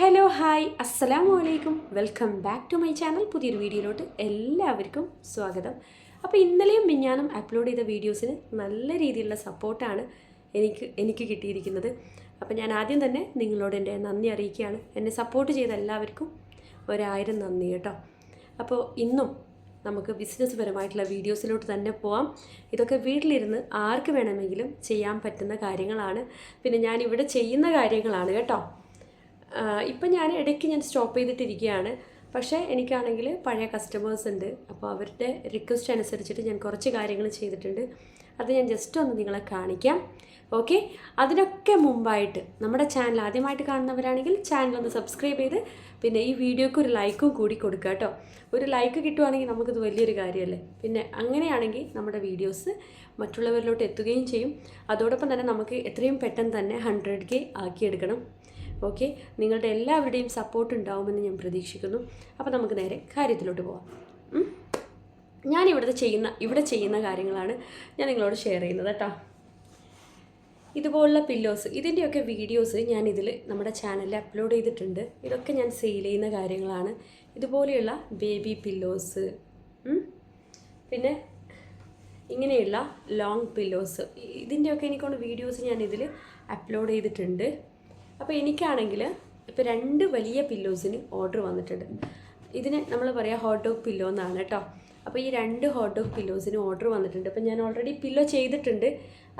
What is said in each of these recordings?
Hello hi. അസ്സലാമു അലൈക്കും. Welcome back to my channel. പുതിയൊരു വീഡിയോയിലോട്ട് എല്ലാവർക്കും സ്വാഗതം. അപ്പോൾ ഇന്നലെയും മിഞ്ഞാനും അപ്ലോഡ് ചെയ്ത വീഡിയോസിന് നല്ല രീതിയിലുള്ള സപ്പോർട്ടാണ് എനിക്ക് എനിക്ക് കിട്ടിയിരിക്കുന്നത്. അപ്പോൾ ഞാൻ ആദ്യം തന്നെ നിങ്ങളോട് എന്റെ നന്ദി അറിയിക്കുകയാണ്. എന്നെ സപ്പോർട്ട് ചെയ്ത എല്ലാവർക്കും ഒരായിരം നന്ദി കേട്ടോ. അപ്പോൾ ഇന്നും നമുക്ക് ബിസിനസ് പരമായിട്ടുള്ള വീഡിയോസിലോട്ട് തന്നെ പോവാം. ഇതൊക്കെ വീട്ടിലിരുന്ന് ആർക്ക് വേണമെങ്കിലും ചെയ്യാൻ പറ്റുന്ന കാര്യങ്ങളാണ്. പിന്നെ ഞാൻ ഇവിടെ ചെയ്യുന്ന കാര്യങ്ങളാണ് കേട്ടോ. ഇപ്പം ഞാൻ ഇടയ്ക്ക് ഞാൻ സ്റ്റോപ്പ് ചെയ്തിട്ടിരിക്കുകയാണ്. പക്ഷേ എനിക്കാണെങ്കിൽ പഴയ കസ്റ്റമേഴ്സ് ഉണ്ട്. അപ്പോൾ അവരുടെ റിക്വസ്റ്റ് അനുസരിച്ചിട്ട് ഞാൻ കുറച്ച് കാര്യങ്ങൾ ചെയ്തിട്ടുണ്ട്. അത് ഞാൻ ജസ്റ്റ് ഒന്ന് നിങ്ങളെ കാണിക്കാം. ഓക്കെ അതിനൊക്കെ മുമ്പായിട്ട് നമ്മുടെ ചാനൽ ആദ്യമായിട്ട് കാണുന്നവരാണെങ്കിൽ ചാനൽ ഒന്ന് സബ്സ്ക്രൈബ് ചെയ്ത് പിന്നെ ഈ വീഡിയോക്ക് ഒരു ലൈക്കും കൂടി കൊടുക്കുക കേട്ടോ. ഒരു ലൈക്ക് കിട്ടുവാണെങ്കിൽ നമുക്കിത് വലിയൊരു കാര്യമല്ലേ? പിന്നെ അങ്ങനെയാണെങ്കിൽ നമ്മുടെ വീഡിയോസ് മറ്റുള്ളവരിലോട്ട് എത്തുകയും ചെയ്യും. അതോടൊപ്പം തന്നെ നമുക്ക് എത്രയും പെട്ടെന്ന് തന്നെ ഹൺഡ്രഡ് കെ ആക്കിയെടുക്കണം. ഓക്കെ? നിങ്ങളുടെ എല്ലാവരുടെയും സപ്പോർട്ട് ഉണ്ടാവുമെന്ന് ഞാൻ പ്രതീക്ഷിക്കുന്നു. അപ്പോൾ നമുക്ക് നേരെ കാര്യത്തിലോട്ട് പോവാം? ഞാൻ ഇവിടുത്തെ ചെയ്യുന്ന ഇവിടെ ചെയ്യുന്ന കാര്യങ്ങളാണ് ഞാൻ നിങ്ങളോട് ഷെയർ ചെയ്യുന്നത് കേട്ടോ ഇതുപോലുള്ള പില്ലോസ് ഇതിന്റെയൊക്കെ വീഡിയോസ് ഞാൻ ഇതിൽ നമ്മുടെ ചാനലിൽ അപ്ലോഡ് ചെയ്തിട്ടുണ്ട്. ഇതൊക്കെ ഞാൻ സെയിൽ ചെയ്യുന്ന കാര്യങ്ങളാണ്. ഇതുപോലെയുള്ള ബേബി പില്ലോസ് പിന്നെ ഇങ്ങനെയുള്ള ലോങ് പില്ലോസ് ഇതിന്റെയൊക്കെ എനിക്കൊണ്ട് വീഡിയോസ് ഞാൻ അപ്ലോഡ് ചെയ്തിട്ടുണ്ട്. അപ്പോൾ എനിക്കാണെങ്കിൽ ഇപ്പോൾ രണ്ട് വലിയ പില്ലോസിന് ഓർഡർ വന്നിട്ടുണ്ട്. ഇതിന് നമ്മൾ പറയാം ഹോട്ട് ഡോഗ് പില്ലോ എന്നാണ് കേട്ടോ അപ്പോൾ ഈ രണ്ട് ഹോട്ട് ഡോഗ് പില്ലോസിന് ഓർഡർ വന്നിട്ടുണ്ട്. അപ്പോൾ ഞാൻ ഓൾറെഡി പില്ലോ ചെയ്തിട്ടുണ്ട്.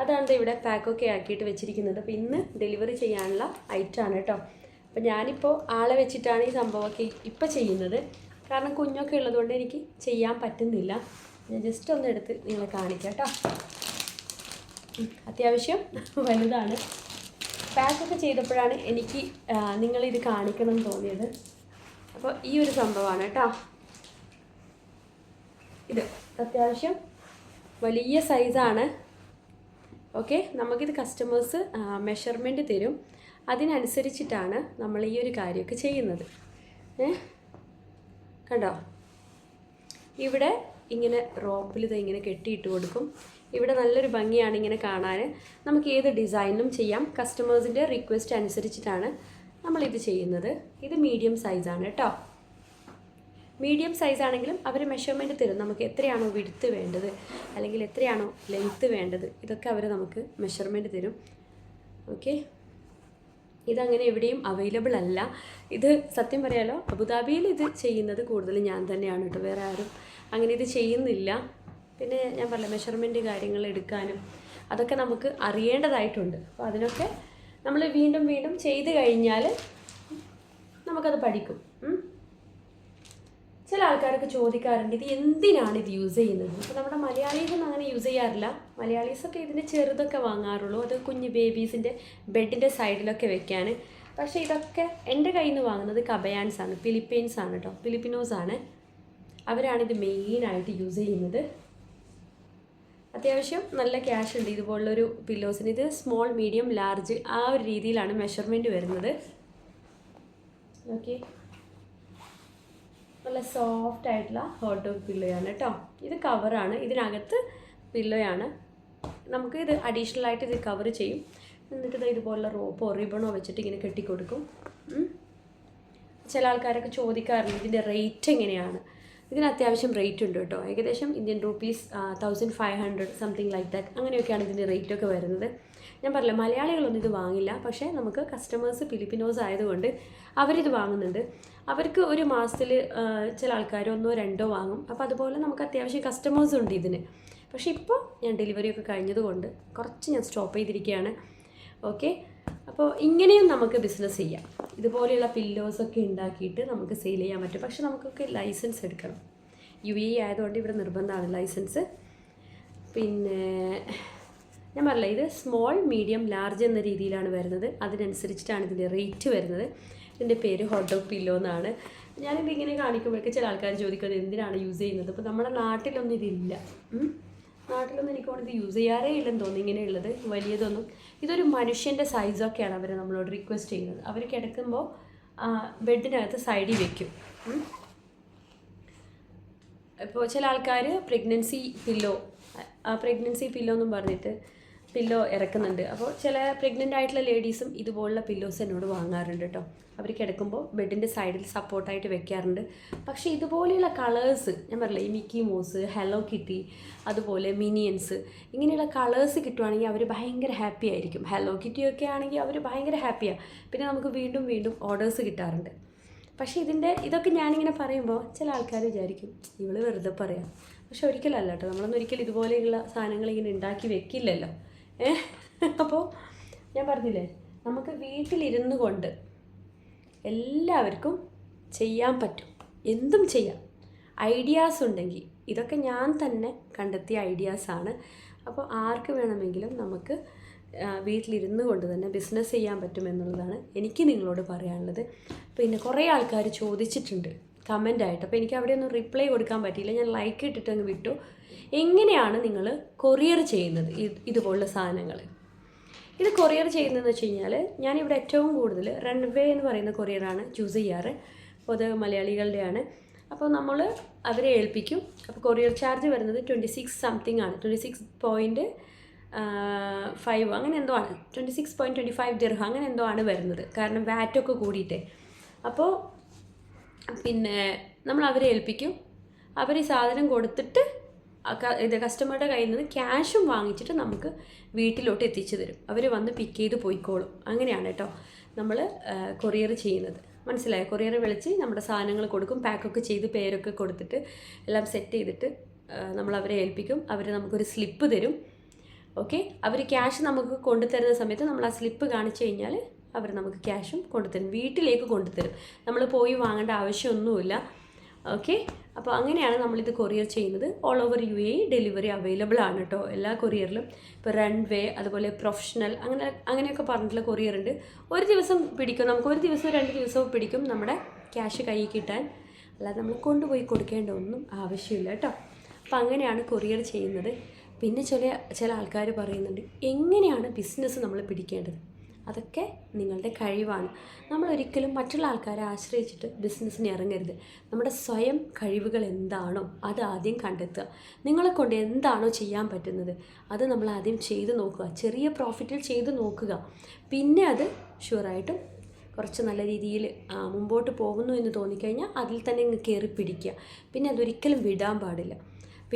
അതാണ് ഇവിടെ പാക്കൊക്കെ ആക്കിയിട്ട് വെച്ചിരിക്കുന്നത്. അപ്പോൾ ഇന്ന് ഡെലിവറി ചെയ്യാനുള്ള ഐറ്റമാണ് കേട്ടോ അപ്പോൾ ഞാനിപ്പോൾ ആളെ വെച്ചിട്ടാണ് ഈ സംഭവമൊക്കെ ഇപ്പോൾ ചെയ്യുന്നത്. കാരണം കുഞ്ഞൊക്കെ ഉള്ളതുകൊണ്ട് എനിക്ക് ചെയ്യാൻ പറ്റുന്നില്ല. ഞാൻ ജസ്റ്റ് ഒന്ന് എടുത്ത് നിങ്ങളെ കാണിക്കാം കേട്ടോ അത്യാവശ്യം വലുതാണ്. പാക്കൊക്കെ ചെയ്തപ്പോഴാണ് എനിക്ക് നിങ്ങളിത് കാണിക്കണം എന്ന് തോന്നിയത്. അപ്പോൾ ഈ ഒരു സംഭവമാണ് കേട്ടോ. ഇത് അത്യാവശ്യം വലിയ സൈസാണ്. ഓക്കെ നമുക്കിത് കസ്റ്റമേഴ്സ് മെഷർമെന്റ് തരും. അതിനനുസരിച്ചിട്ടാണ് നമ്മൾ ഈ ഒരു കാര്യമൊക്കെ ചെയ്യുന്നത്. ഏ? കണ്ടോ? ഇവിടെ ഇങ്ങനെ റോപ്പിൽ ഇത് ഇങ്ങനെ കെട്ടിയിട്ട് കൊടുക്കും. ഇവിടെ നല്ലൊരു ഭംഗിയാണ് ഇങ്ങനെ കാണാൻ. നമുക്ക് ഏത് ഡിസൈനിലും ചെയ്യാം. കസ്റ്റമേഴ്സിന്റെ റിക്വസ്റ്റ് അനുസരിച്ചിട്ടാണ് നമ്മളിത് ചെയ്യുന്നത്. ഇത് മീഡിയം സൈസാണ് കേട്ടോ. മീഡിയം സൈസ് ആണെങ്കിലും അവർ മെഷർമെന്റ് തരും. നമുക്ക് എത്രയാണോ വിടുത്ത് വേണ്ടത് അല്ലെങ്കിൽ എത്രയാണോ ലെങ്ത്ത് വേണ്ടത് ഇതൊക്കെ അവർ നമുക്ക് മെഷർമെന്റ് തരും. ഓക്കെ ഇതങ്ങനെ എവിടെയും അവൈലബിൾ അല്ല. ഇത് സത്യം പറയാലോ അബുദാബിയിൽ ഇത് ചെയ്യുന്നത് കൂടുതൽ ഞാൻ തന്നെയാണ് കേട്ടോ. വേറെ ആരും അങ്ങനെ ഇത് ചെയ്യുന്നില്ല. പിന്നെ ഞാൻ പറഞ്ഞ മെഷർമെന്റ് കാര്യങ്ങൾ എടുക്കാനും അതൊക്കെ നമുക്ക് അറിയേണ്ടതായിട്ടുണ്ട്. അപ്പോൾ അതിനൊക്കെ നമ്മൾ വീണ്ടും വീണ്ടും ചെയ്ത് കഴിഞ്ഞാൽ നമുക്കത് പഠിക്കും. ചില ആൾക്കാരൊക്കെ ചോദിക്കാറുണ്ട് ഇത് എന്തിനാണ് ഇത് യൂസ് ചെയ്യുന്നത്? അപ്പോൾ നമ്മുടെ മലയാളീസൊന്നും അങ്ങനെ യൂസ് ചെയ്യാറില്ല. മലയാളീസൊക്കെ ഇതിന്റെ ചെറുതൊക്കെ വാങ്ങാറുള്ളൂ. അത് കുഞ്ഞ് ബേബീസിന്റെ ബെഡിന്റെ സൈഡിലൊക്കെ വെക്കാൻ പക്ഷേ ഇതൊക്കെ എന്റെ കയ്യിൽ നിന്ന് വാങ്ങുന്നത് കബയാൻസ് ആണ് ഫിലിപ്പീൻസ് ആണ് കേട്ടോ ഫിലിപ്പിനോസ് ആണ് അവരാണിത് മെയിനായിട്ട് യൂസ് ചെയ്യുന്നത്. അത്യാവശ്യം നല്ല ക്യാഷ് ഉണ്ട്. ഇതുപോലുള്ളൊരു പില്ലോസിന് ഇത് സ്മോൾ മീഡിയം ലാർജ് ആ ഒരു രീതിയിലാണ് മെഷർമെന്റ് വരുന്നത്. ഓക്കെ നല്ല സോഫ്റ്റ് ആയിട്ടുള്ള ഹോട്ട് പില്ലോയാണ് കേട്ടോ ഇത് കവറാണ് ഇതിനകത്ത് പില്ലോയാണ് നമുക്ക് ഇത് അഡീഷണൽ ആയിട്ട് ഇത് കവർ ചെയ്യും. എന്നിട്ട് ഇത് ഇതുപോലുള്ള റോപ്പോ റിബണോ വെച്ചിട്ട് ഇങ്ങനെ കെട്ടിക്കൊടുക്കും. ചില ആൾക്കാരൊക്കെ ചോദിക്കാറുണ്ട് ഇതിന്റെ റേറ്റ് എങ്ങനെയാണ്? ഇതിന് അത്യാവശ്യം റേറ്റ് ഉണ്ട് കേട്ടോ. ഏകദേശം Indian rupees thousand five hundred something like that അങ്ങനെയൊക്കെയാണ് ഇതിന്റെ റേറ്റൊക്കെ വരുന്നത്. ഞാൻ പറഞ്ഞില്ല മലയാളികളൊന്നും ഇത് വാങ്ങില്ല. പക്ഷേ നമുക്ക് കസ്റ്റമേഴ്സ് ഫിലിപ്പിനോസ് ആയതുകൊണ്ട് അവരിത് വാങ്ങുന്നുണ്ട്. അവർക്ക് ഒരു മാസത്തിൽ ചില ആൾക്കാർ ഒന്നോ രണ്ടോ വാങ്ങും. അപ്പോൾ അതുപോലെ നമുക്ക് അത്യാവശ്യം കസ്റ്റമേഴ്സ് ഉണ്ട് ഇതിന്. പക്ഷേ ഇപ്പോൾ ഞാൻ ഡെലിവറി ഒക്കെ കഴിഞ്ഞതുകൊണ്ട് കുറച്ച് ഞാൻ സ്റ്റോപ്പ് ചെയ്തിരിക്കുകയാണ്. ഓക്കെ അപ്പോൾ ഇങ്ങനെയും നമുക്ക് ബിസിനസ് ചെയ്യാം. ഇതുപോലെയുള്ള പില്ലോസൊക്കെ ഉണ്ടാക്കിയിട്ട് നമുക്ക് സെയിൽ ചെയ്യാൻ പറ്റും. പക്ഷെ നമുക്കൊക്കെ ലൈസൻസ് എടുക്കണം. യു എ ആയതുകൊണ്ട് ഇവിടെ നിർബന്ധമാണ് ലൈസൻസ് പിന്നെ ഞാൻ പറയില്ല ഇത് സ്മോൾ മീഡിയം ലാർജ് എന്ന രീതിയിലാണ് വരുന്നത്. അതിനനുസരിച്ചിട്ടാണ് ഇതിന്റെ റേറ്റ് വരുന്നത്. ഇതിന്റെ പേര് ഹോട്ട് ഡോഗ് പില്ലോ എന്നാണ്. ഞാനിത് ഇങ്ങനെ കാണിക്കുമ്പോഴൊക്കെ ചില ആൾക്കാർ ചോദിക്കുന്നത് എന്തിനാണ് യൂസ് ചെയ്യുന്നത്? അപ്പോൾ നമ്മുടെ നാട്ടിലൊന്നും ഇതില്ല. നാട്ടിലൊന്നും എനിക്ക് ഇത് യൂസ് ചെയ്യാറേ ഇല്ലെന്ന് തോന്നുന്നു. ഇങ്ങനെയുള്ളത് വലിയതൊന്നും. ഇതൊരു മനുഷ്യന്റെ സൈസൊക്കെയാണ് അവർ നമ്മളോട് റിക്വസ്റ്റ് ചെയ്യുന്നത്. അവർ കിടക്കുമ്പോൾ ബെഡിനകത്ത് സൈഡിൽ വെക്കും. ഇപ്പോൾ ചില ആൾക്കാർ പ്രഗ്നൻസി പില്ലോ പ്രഗ്നൻസി പില്ലോ എന്നും പറഞ്ഞിട്ട് പില്ലോ ഇറക്കുന്നുണ്ട്. അപ്പോൾ ചില പ്രഗ്നന്റ് ആയിട്ടുള്ള ലേഡീസും ഇതുപോലുള്ള പില്ലോസ് എന്നോട് വാങ്ങാറുണ്ട് കേട്ടോ അവർ കിടക്കുമ്പോൾ ബെഡിന്റെ സൈഡിൽ സപ്പോർട്ടായിട്ട് വെക്കാറുണ്ട്. പക്ഷേ ഇതുപോലെയുള്ള കളേഴ്സ് ഞാൻ പറയില്ല ഈ മിക്കി മോസ് ഹെലോ കിറ്റി അതുപോലെ മിനിയൻസ് ഇങ്ങനെയുള്ള കളേഴ്സ് കിട്ടുവാണെങ്കിൽ അവർ ഭയങ്കര ഹാപ്പി ആയിരിക്കും. ഹെലോ കിറ്റിയൊക്കെ ആണെങ്കിൽ അവർ ഭയങ്കര ഹാപ്പിയാണ് പിന്നെ നമുക്ക് വീണ്ടും വീണ്ടും ഓർഡേഴ്സ് കിട്ടാറുണ്ട്. പക്ഷേ ഇതിന്റെ ഇതൊക്കെ ഞാനിങ്ങനെ പറയുമ്പോൾ ചില ആൾക്കാർ വിചാരിക്കും ഇവൾ വെറുതെ പറയാം. പക്ഷെ ഒരിക്കലല്ല കേട്ടോ നമ്മളൊന്നും ഒരിക്കലും ഇതുപോലെയുള്ള സാധനങ്ങൾ ഇങ്ങനെ ഉണ്ടാക്കി വെക്കില്ലല്ലോ. അപ്പോൾ ഞാൻ പറഞ്ഞില്ലേ നമുക്ക് വീട്ടിലിരുന്നു കൊണ്ട് എല്ലാവർക്കും ചെയ്യാൻ പറ്റും. എന്തും ചെയ്യാം. ഐഡിയാസ് ഉണ്ടെങ്കിൽ ഇതൊക്കെ ഞാൻ തന്നെ കണ്ടെത്തിയ ഐഡിയാസാണ് അപ്പോൾ ആർക്ക് വേണമെങ്കിലും നമുക്ക് വീട്ടിലിരുന്നു കൊണ്ട് തന്നെ ബിസിനസ് ചെയ്യാൻ പറ്റുമെന്നുള്ളതാണ് എനിക്ക് നിങ്ങളോട് പറയാനുള്ളത്. പിന്നെ കുറേ ആൾക്കാർ ചോദിച്ചിട്ടുണ്ട്. കമന്റ് ആയിട്ട്. അപ്പോൾ എനിക്ക് അവിടെ ഒന്നും റിപ്ലൈ കൊടുക്കാൻ പറ്റിയില്ല. ഞാൻ ലൈക്ക് ഇട്ടിട്ട് അങ്ങ് വിട്ടു. എങ്ങനെയാണ് നിങ്ങൾ കൊറിയർ ചെയ്യുന്നത് ഇതുപോലുള്ള സാധനങ്ങൾ ഇത് കൊറിയർ ചെയ്യുന്നതെന്ന് വെച്ച് കഴിഞ്ഞാൽ ഞാനിവിടെ ഏറ്റവും കൂടുതൽ റൺവേ എന്ന് പറയുന്ന കൊറിയറാണ് ചൂസ് ചെയ്യാറ്. അത് മലയാളികളുടെയാണ്. അപ്പോൾ നമ്മൾ അവരെ ഏൽപ്പിക്കും. അപ്പോൾ കൊറിയർ ചാർജ് വരുന്നത് ട്വന്റി സിക്സ് സംതിങ് ആണ്. ട്വന്റി സിക്സ് പോയിന്റ് ഫൈവ് അങ്ങനെ എന്തോ ആണ്. Twenty six point twenty five ദിർഹ അങ്ങനെ എന്തോ ആണ് വരുന്നത്. കാരണം വാറ്റൊക്കെ കൂടിയിട്ടേ. അപ്പോൾ പിന്നെ നമ്മൾ അവരെ ഏൽപ്പിക്കും. അവർ ഈ സാധനം കൊടുത്തിട്ട് ഇത് കസ്റ്റമറുടെ കയ്യിൽ നിന്ന് ക്യാഷും വാങ്ങിച്ചിട്ട് നമുക്ക് വീട്ടിലോട്ട് എത്തിച്ചു തരും. അവർ വന്ന് പിക്ക് ചെയ്ത് പോയിക്കോളും. അങ്ങനെയാണ് കേട്ടോ നമ്മൾ കൊറിയർ ചെയ്യുന്നത്. മനസ്സിലായോ? കൊറിയർ വിളിച്ച് നമ്മുടെ സാധനങ്ങൾ കൊടുക്കും പാക്കൊക്കെ ചെയ്ത് പേരൊക്കെ കൊടുത്തിട്ട് എല്ലാം സെറ്റ് ചെയ്തിട്ട് നമ്മൾ അവരെ ഏൽപ്പിക്കും. അവർ നമുക്കൊരു സ്ലിപ്പ് തരും. ഓക്കെ അവർ ക്യാഷ് നമുക്ക് കൊണ്ടുതരുന്ന സമയത്ത് നമ്മൾ ആ സ്ലിപ്പ് കാണിച്ചു കഴിഞ്ഞാൽ അവർ നമുക്ക് ക്യാഷും കൊണ്ടുതരും. വീട്ടിലേക്ക് കൊണ്ടുതരും. നമ്മൾ പോയി വാങ്ങേണ്ട ആവശ്യമൊന്നുമില്ല. ഓക്കെ? അപ്പോൾ അങ്ങനെയാണ് നമ്മളിത് കൊറിയർ ചെയ്യുന്നത്. All over U A delivery available ആണ് കേട്ടോ. എല്ലാ കൊറിയറിലും. ഇപ്പോൾ റൺവേ അതുപോലെ പ്രൊഫഷണൽ അങ്ങനെ അങ്ങനെയൊക്കെ പറഞ്ഞിട്ടുള്ള കൊറിയർ ഉണ്ട്. ഒരു ദിവസം പിടിക്കും. നമുക്ക് ഒരു ദിവസവും രണ്ട് ദിവസവും പിടിക്കും നമ്മുടെ ക്യാഷ് കയ്യിൽ കിട്ടാൻ. അല്ലാതെ നമ്മൾ കൊണ്ടുപോയി കൊടുക്കേണ്ട ഒന്നും ആവശ്യമില്ല കേട്ടോ. അപ്പോൾ അങ്ങനെയാണ് കൊറിയർ ചെയ്യുന്നത്. പിന്നെ ചില ചില ആൾക്കാർ പറയുന്നുണ്ട് എങ്ങനെയാണ് ബിസിനസ് നമ്മൾ പിടിക്കേണ്ടത്? അതൊക്കെ നിങ്ങളുടെ കഴിവാണ്. നമ്മൾ ഒരിക്കലും മറ്റുള്ള ആൾക്കാരെ ആശ്രയിച്ചിട്ട് ബിസിനസ്സിന് ഇറങ്ങരുത്. നമ്മുടെ സ്വയം കഴിവുകൾ എന്താണോ അത് ആദ്യം കണ്ടെത്തുക. നിങ്ങളെ കൊണ്ട് എന്താണോ ചെയ്യാൻ പറ്റുന്നത് അത് നമ്മൾ ആദ്യം ചെയ്ത് നോക്കുക. ചെറിയ പ്രോഫിറ്റിൽ ചെയ്ത് നോക്കുക. പിന്നെ അത് ഷുവറായിട്ടും കുറച്ച് നല്ല രീതിയിൽ മുമ്പോട്ട് പോകുന്നു എന്ന് തോന്നിക്കഴിഞ്ഞാൽ അതിൽ തന്നെ കയറി പിടിക്കുക. പിന്നെ അതൊരിക്കലും വിടാൻ പാടില്ല.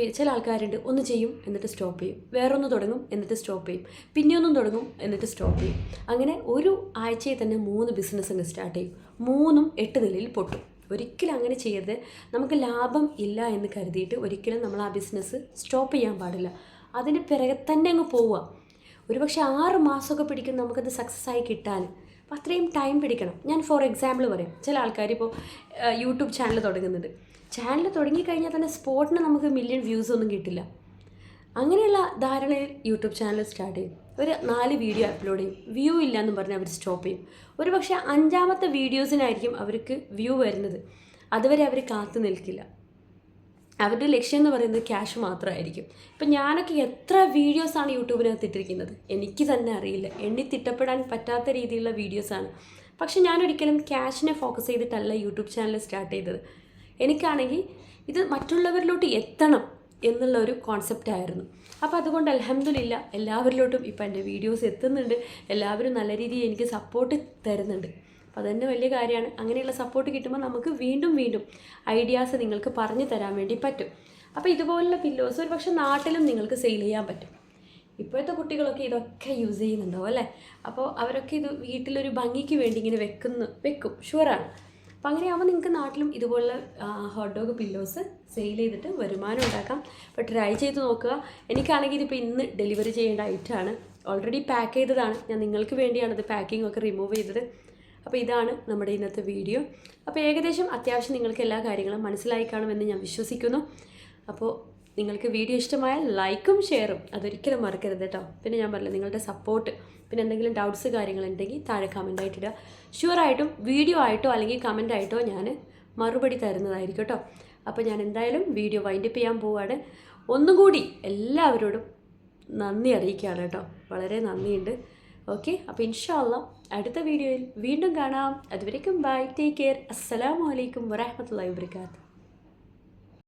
ചില ആൾക്കാരുണ്ട് ഒന്ന് ചെയ്യും എന്നിട്ട് സ്റ്റോപ്പ് ചെയ്യും. വേറൊന്ന് തുടങ്ങും എന്നിട്ട് സ്റ്റോപ്പ് ചെയ്യും. പിന്നെ ഒന്നും തുടങ്ങും എന്നിട്ട് സ്റ്റോപ്പ് ചെയ്യും. അങ്ങനെ ഒരു ആഴ്ചയിൽ തന്നെ മൂന്ന് ബിസിനസ് അങ്ങ് സ്റ്റാർട്ട് ചെയ്യും. മൂന്നും എട്ട് നിലയിൽ പൊട്ടും. ഒരിക്കലും അങ്ങനെ ചെയ്യരുത്. നമുക്ക് ലാഭം ഇല്ല എന്ന് കരുതിയിട്ട് ഒരിക്കലും നമ്മൾ ആ ബിസിനസ് സ്റ്റോപ്പ് ചെയ്യാൻ പാടില്ല. അതിന് പിറകെ തന്നെ അങ്ങ് പോവുക. ഒരുപക്ഷെ ആറ് മാസമൊക്കെ പിടിക്കും നമുക്കത് സക്സസ് ആയി കിട്ടാൻ അപ്പോൾ അത്രയും ടൈം പിടിക്കണം. ഞാൻ ഫോർ എക്സാമ്പിൾ പറയും ചില ആൾക്കാർ ഇപ്പോൾ യൂട്യൂബ് ചാനൽ തുടങ്ങുന്നുണ്ട്. ചാനൽ തുടങ്ങിക്കഴിഞ്ഞാൽ തന്നെ സ്പോട്ടിന് നമുക്ക് മില്യൺ വ്യൂസ് ഒന്നും കിട്ടില്ല. അങ്ങനെയുള്ള ധാരണയിൽ യൂട്യൂബ് ചാനൽ സ്റ്റാർട്ട് ചെയ്യും. ഒരു നാല് വീഡിയോ അപ്ലോഡ് ചെയ്യും. വ്യൂ ഇല്ല എന്ന് പറഞ്ഞ് അവർ സ്റ്റോപ്പ് ചെയ്യും. ഒരു പക്ഷേ അഞ്ചാമത്തെ വീഡിയോസിനായിരിക്കും അവർക്ക് വ്യൂ വരുന്നത്. അതുവരെ അവർ കാത്തു നിൽക്കില്ല. അവരുടെ ലക്ഷ്യം എന്ന് പറയുന്നത് ക്യാഷ് മാത്രമായിരിക്കും. ഇപ്പം ഞാനൊക്കെ എത്ര വീഡിയോസാണ് യൂട്യൂബിനകത്ത് ഇട്ടിരിക്കുന്നത്? എനിക്ക് തന്നെ അറിയില്ല. എണ്ണി തിട്ടപ്പെടാൻ പറ്റാത്ത രീതിയിലുള്ള വീഡിയോസാണ് പക്ഷെ ഞാനൊരിക്കലും ക്യാഷിനെ ഫോക്കസ് ചെയ്തിട്ടല്ല യൂട്യൂബ് ചാനൽ സ്റ്റാർട്ട് ചെയ്തത്. എനിക്കാണെങ്കിൽ ഇത് മറ്റുള്ളവരിലോട്ട് എത്തണം എന്നുള്ള ഒരു കോൺസെപ്റ്റ് ആയിരുന്നു. അപ്പോൾ അതുകൊണ്ട് അലഹമില്ല എല്ലാവരിലോട്ടും ഇപ്പം എന്റെ വീഡിയോസ് എത്തുന്നുണ്ട്. എല്ലാവരും നല്ല രീതിയിൽ എനിക്ക് സപ്പോർട്ട് തരുന്നുണ്ട്. അപ്പോൾ അതന്നെ വലിയ കാര്യമാണ്. അങ്ങനെയുള്ള സപ്പോർട്ട് കിട്ടുമ്പോൾ നമുക്ക് വീണ്ടും വീണ്ടും ഐഡിയാസ് നിങ്ങൾക്ക് പറഞ്ഞു തരാൻ വേണ്ടി പറ്റും. അപ്പോൾ ഇതുപോലുള്ള പില്ലോസ് ഒരു പക്ഷേ നാട്ടിലും നിങ്ങൾക്ക് സെയിൽ ചെയ്യാൻ പറ്റും. ഇപ്പോഴത്തെ കുട്ടികളൊക്കെ ഇതൊക്കെ യൂസ് ചെയ്യുന്നുണ്ടാവും അല്ലേ? അപ്പോൾ അവരൊക്കെ ഇത് വീട്ടിലൊരു ഭംഗിക്ക് വേണ്ടി ഇങ്ങനെ വെക്കുന്നു വെക്കും. ഷുവറാണ് അപ്പോൾ അങ്ങനെയാകുമ്പോൾ നിങ്ങൾക്ക് നാട്ടിലും ഇതുപോലുള്ള ഹോട്ട് ഡോഗ് പില്ലോസ് സെയിൽ ചെയ്തിട്ട് വരുമാനം ഉണ്ടാക്കാം. അപ്പോൾ ട്രൈ ചെയ്ത് നോക്കുക. എനിക്കാണെങ്കിൽ ഇതിപ്പോൾ ഇന്ന് ഡെലിവറി ചെയ്യേണ്ട ഐറ്റമാണ് ഓൾറെഡി പാക്ക് ചെയ്തതാണ്. ഞാൻ നിങ്ങൾക്ക് വേണ്ടിയാണ് ഇത് പാക്കിംഗ് ഒക്കെ റിമൂവ് ചെയ്തത്. അപ്പോൾ ഇതാണ് നമ്മുടെ ഇന്നത്തെ വീഡിയോ. അപ്പോൾ ഏകദേശം അത്യാവശ്യം നിങ്ങൾക്ക് എല്ലാ കാര്യങ്ങളും മനസ്സിലായി കാണുമെന്ന് ഞാൻ വിശ്വസിക്കുന്നു. അപ്പോൾ നിങ്ങൾക്ക് വീഡിയോ ഇഷ്ടമായാൽ ലൈക്കും ഷെയറും അതൊരിക്കലും മറക്കരുത് കേട്ടോ. പിന്നെ ഞാൻ പറഞ്ഞില്ല നിങ്ങളുടെ സപ്പോർട്ട് പിന്നെ എന്തെങ്കിലും ഡൗട്ട്സ് കാര്യങ്ങളുണ്ടെങ്കിൽ താഴെ കമന്റ് ആയിട്ടിടുക ഷുവറായിട്ടും വീഡിയോ ആയിട്ടോ അല്ലെങ്കിൽ കമന്റ് ആയിട്ടോ ഞാൻ മറുപടി തരുന്നതായിരിക്കും കേട്ടോ. അപ്പോൾ ഞാൻ എന്തായാലും വീഡിയോ വൈൻഡപ്പ് ചെയ്യാൻ പോവാണ്. ഒന്നും കൂടി എല്ലാവരോടും നന്ദി അറിയിക്കുകയാണ് കേട്ടോ. വളരെ നന്ദിയുണ്ട്. ഓക്കെ അപ്പോൾ ഇൻഷാല്ല അടുത്ത വീഡിയോയിൽ വീണ്ടും കാണാം. അതുവരേക്കും ബൈ ടേക്ക് കെയർ അസ്സലാമു അലൈക്കും വറഹമത്തല്ലാ വാബർക്കാത്തു